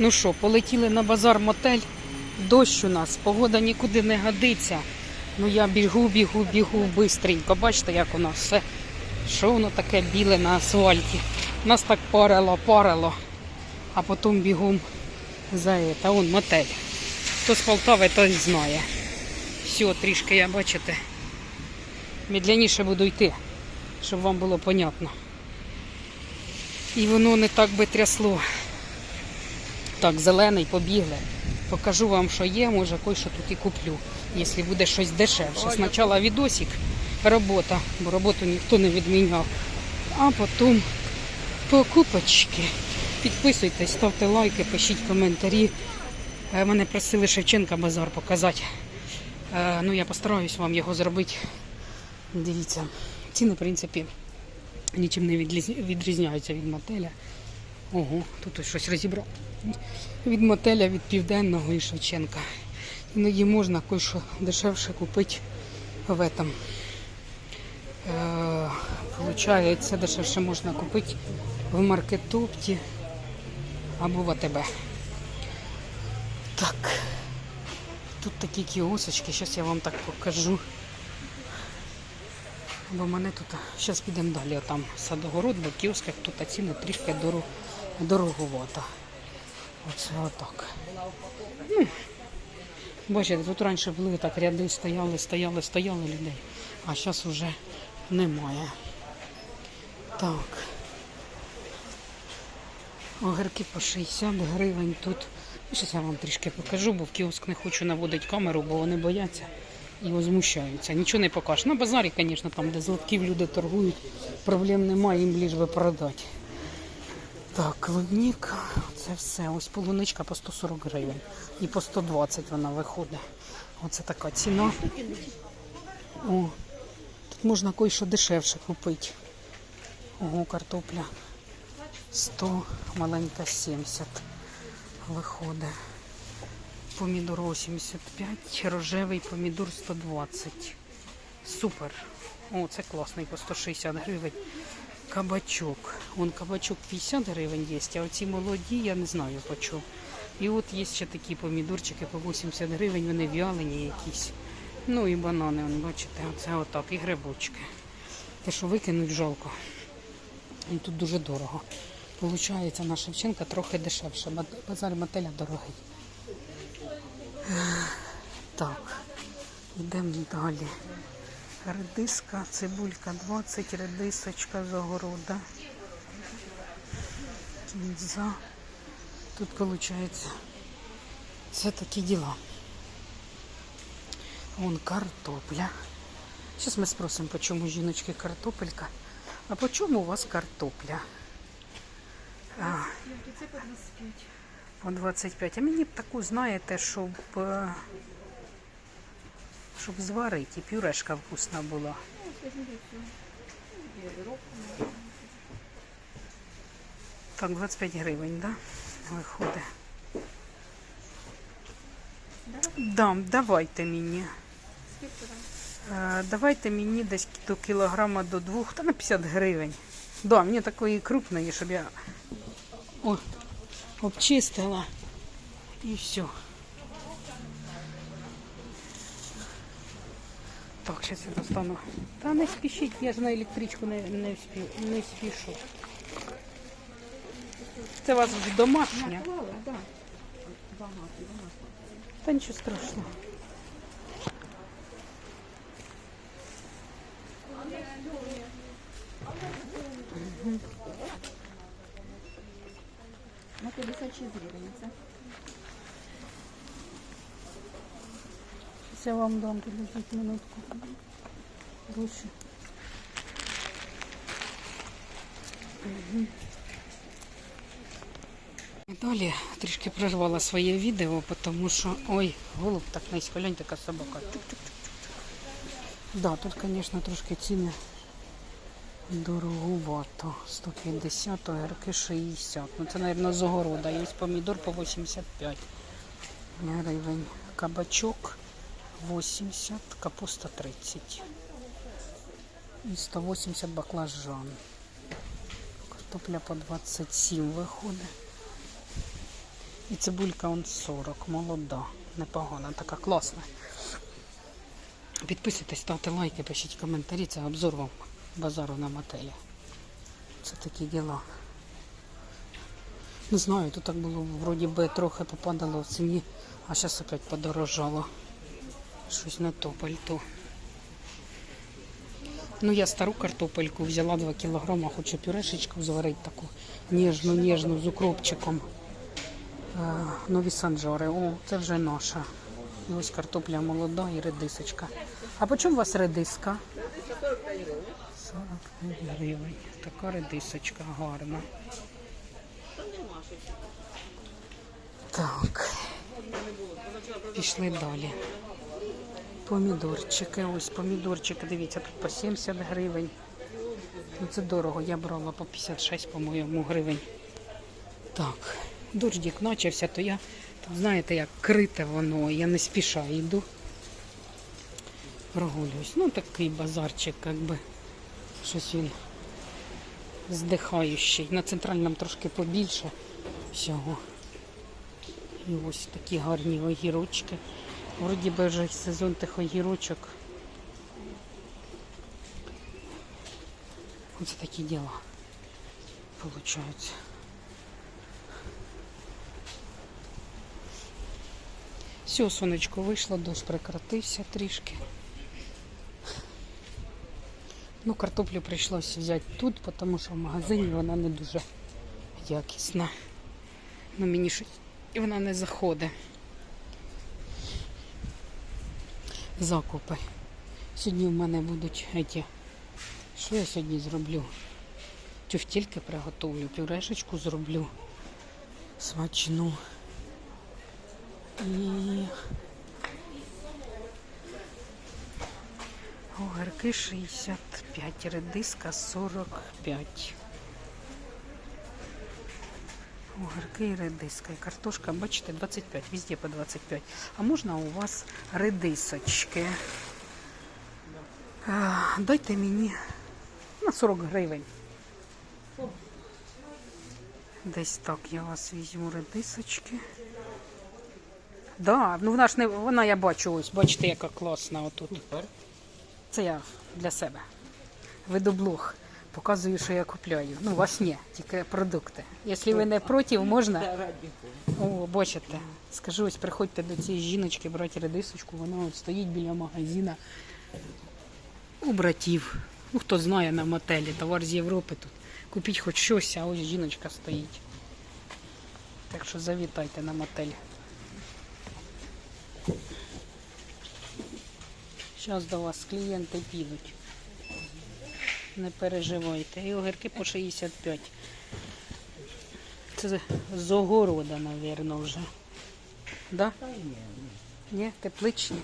Ну що, полетіли на базар мотель. Дощ у нас, погода нікуди не годиться. Ну я бігу, бігу, бігу бистренько. Бачите, як у нас все. Що воно таке біле на асфальті? Нас так парило, парило. А потім бігом за это. Он мотель. Хто з Полтави, той знає. Все, трішки я бачите. Медляніше буду йти, щоб вам було понятно. І воно не так би трясло. Так, зелений, побігли. Покажу вам, що є, може кое-що тут і куплю, якщо буде щось дешевше. Спочатку відосик, робота, бо роботу ніхто не відміняв. А потім покупочки. Підписуйтесь, ставте лайки, пишіть коментарі. Е, Мене просили Шевченка базар показати. Е, Ну, я постараюсь вам його зробити. Дивіться, ціни, в принципі, нічим не відрізняються від мотеля. Ого, тут щось розібрав. Від мотеля, від південного і Шевченка. Іноді можна кое-що дешевше купити в этом. Е, Получається, дешевше можна купити в маркетопті або в АТБ. Так. Тут такі кіосочки, зараз я вам так покажу. Бо мене тут, зараз підемо далі, там садогород, бо в тут ціни трішки дорог, дороговато. Оце отак. Бачите, тут раніше були так ряди стояли, стояли, стояли людей, а зараз вже немає. Так. Огірки по 60 гривень тут. Зараз я вам трішки покажу, бо в кіоск не хочу наводити камеру, бо вони бояться і возмущаються. Нічого не покажеш. На базарі, звісно, там, де злотків люди торгують, проблем немає, їм ліж би продати. Так, клубніка, це все. Ось полуничка по 140 гривень. І по 120 вона виходить. Оце така ціна. О, тут можна кое-що дешевше купити. Ого, картопля. 100, маленька 70 виходить. Помідор 85, рожевий помідор 120. Супер. О, це класний по 160 гривень. Кабачок. Вон кабачок 50 гривень є, а оці молоді, я не знаю по чому. І от є ще такі помідорчики по 80 гривень, вони в'ялені якісь. Ну і банани, вон, бачите, оце отак, і грибочки. Те, що викинуть жалко. І тут дуже дорого. Получається, на Шевченка трохи дешевше. Базар мотеля дорогий. Так, йдемо далі. Редиска, цибулька 20, редисочка з огорода. Кінза. Тут виходить, це такі діла. Вон картопля. Зараз ми спросимо, по чому жіночки картопелька. А по чому у вас картопля? А, Це по 25. По 25. А мені б таку, знаєте, щоб, е, щоб зварити, пюрешка вкусна була. Так, 25 гривень, да? Виходить. Да, давайте мені. Е, Давайте мені десь до кілограма до двох, та на 50 гривень. Да, мені такої крупної, щоб я о, обчистила і все. Так, зараз я достану. Та не спішіть, я ж на електричку не, не, спі, не спішу. Це у вас домашня? Та нічого страшного. 56 це. Я вам дам, подождите минутку. Лучше. Далі трішки прервала своє відео, тому що... Ой, голуб так низько, глянь, така собака. Да, тут, звісно, трошки ціни дороговато. 150, огірки 60. Ну це, мабуть, з огорода. Є помідор по 85 гривень. Кабачок 80, капуста 30. І 180 баклажан. Картопля по 27 виходить. І цибулька он 40, молода. Непогана, така класна. Підписуйтесь, ставте лайки, пишіть коментарі. Це обзор вам базару на мотелі. Це такі діла. Не знаю, тут так було, вроді би трохи попадало в ціні, а зараз опять подорожало. Щось не то пальто. Ну, я стару картопельку взяла 2 кілограма, хочу пюрешечку зварити таку ніжну, ніжну з укропчиком. Е, нові санжори. О, це вже наша. І ось картопля молода і редисочка. А по чому у вас редиска? 45 гривень. Така редисочка гарна. Так. Пішли далі. Помідорчики. Ось помідорчики, дивіться, тут по 70 гривень. Ну це дорого. Я брала по 56, по-моєму, гривень. Так, дождик почався, то я, тут, знаєте, як крите воно, я не спіша йду. Прогулююсь. Ну, такий базарчик, як би, щось він здихаючий. На центральному трошки побільше всього. І ось такі гарні огірочки. Вроді би вже сезон тих огірочок. Оце такі діла. Получаються. Все, сонечко вийшло, дощ прекратився трішки. Ну, картоплю прийшлося взяти тут, тому що в магазині вона не дуже якісна. Ну, мені щось вона не заходить. Закупи. Сьогодні в мене будуть еті. Що я сьогодні зроблю? Тюфтільки приготовлю, пюрешечку зроблю смачну. І огірки 65, редиска 45. Огірки і редиска. І картошка, бачите, 25, везде по 25. А можна у вас редисочки? Дайте мені на 40 гривень. Десь так я вас візьму редисочки. Да, ну вона ж не вона я бачу ось, бачите, яка класна отут. Це я для себе. Веду блог. Показую, що я купляю. Ну, вас ні, тільки продукти. Якщо ви не проти, можна. О, бачите. Скажу, ось приходьте до цієї жіночки, брати редисочку, вона от стоїть біля магазина у братів. Ну, хто знає на мотелі, товар з Європи тут. Купіть хоч щось, а ось жіночка стоїть. Так що завітайте на мотель. Зараз до вас клієнти підуть. Не переживайте. І огірки по 65. Це з огорода, мабуть, вже. Да? Ні, тепличні.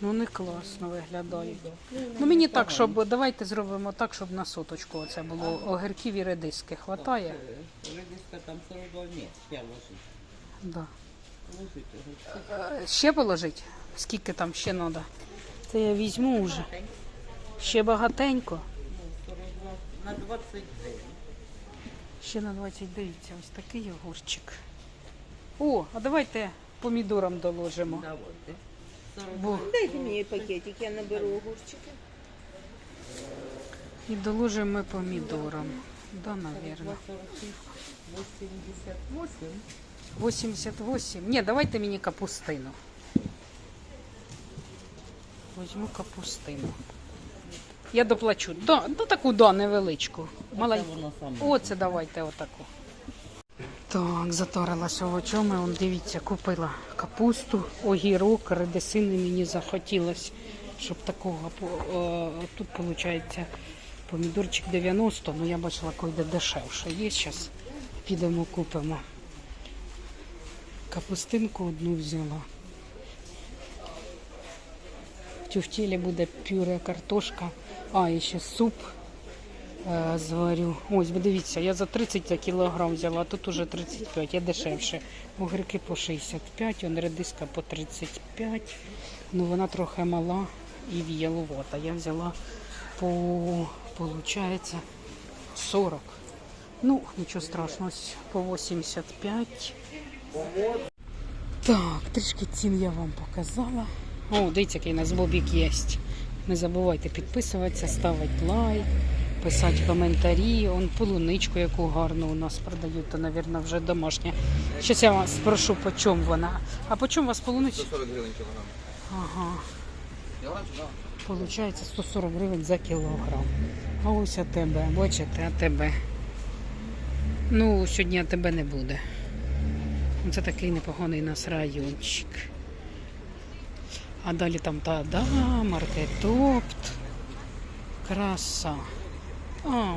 Ну не класно виглядає. Ну мені так, щоб давайте зробимо так, щоб на соточку оце було огірків і редиски. Хватає? Редиска там 42 нет, ще. Е, Ще положить? Скільки там ще треба? Це я візьму вже. Ще багатенько. 42 на 29. Ще на 20 дивіться, ось такий огурчик. О, а давайте помідорам доложимо. Давайте. Бо Дайте мені пакетик, я наберу огурчики. і доложимо ми помідорам. Да, навірно. 88. 88. Ні, давайте мені капустину. Візьму капустину. Я доплачу. Да, ну таку да, невеличку. Маленьку. Оце давайте отаку. Так, заторилась овочами. Он, дивіться, купила капусту, огірок, редисини мені захотілося, щоб такого. е, Тут виходить помідорчик 90, ну я бачила, койде дешевше. Є зараз. Підемо купимо. Капустинку одну взяла. Тюфтілі буде пюре картошка, а і ще суп е, зварю. Ось, бо дивіться, я за 30 за кілограм взяла, а тут уже 35, я дешевше. Огірки по 65, он редиска по 35. Ну вона трохи мала і в'яловата. Я взяла по, получається, 40. Ну, нічого страшного, по 85. Так, трішки цін я вам показала. О, дивіться, який у нас бобік є. Не забувайте підписуватися, ставити лайк, писати коментарі. Он полуничку, яку гарну у нас продають, то, мабуть, вже домашня. Щас я вас спрошу, по чому вона. А по чому у вас полуничка? 140 гривень кілограм. Ага. Получається 140 гривень за кілограм. А ось а тебе, бачите, а тебе. Ну, сьогодні тебе не буде. Це такий непоганий у нас райончик. А далі там та да, маркетопт. Краса. А,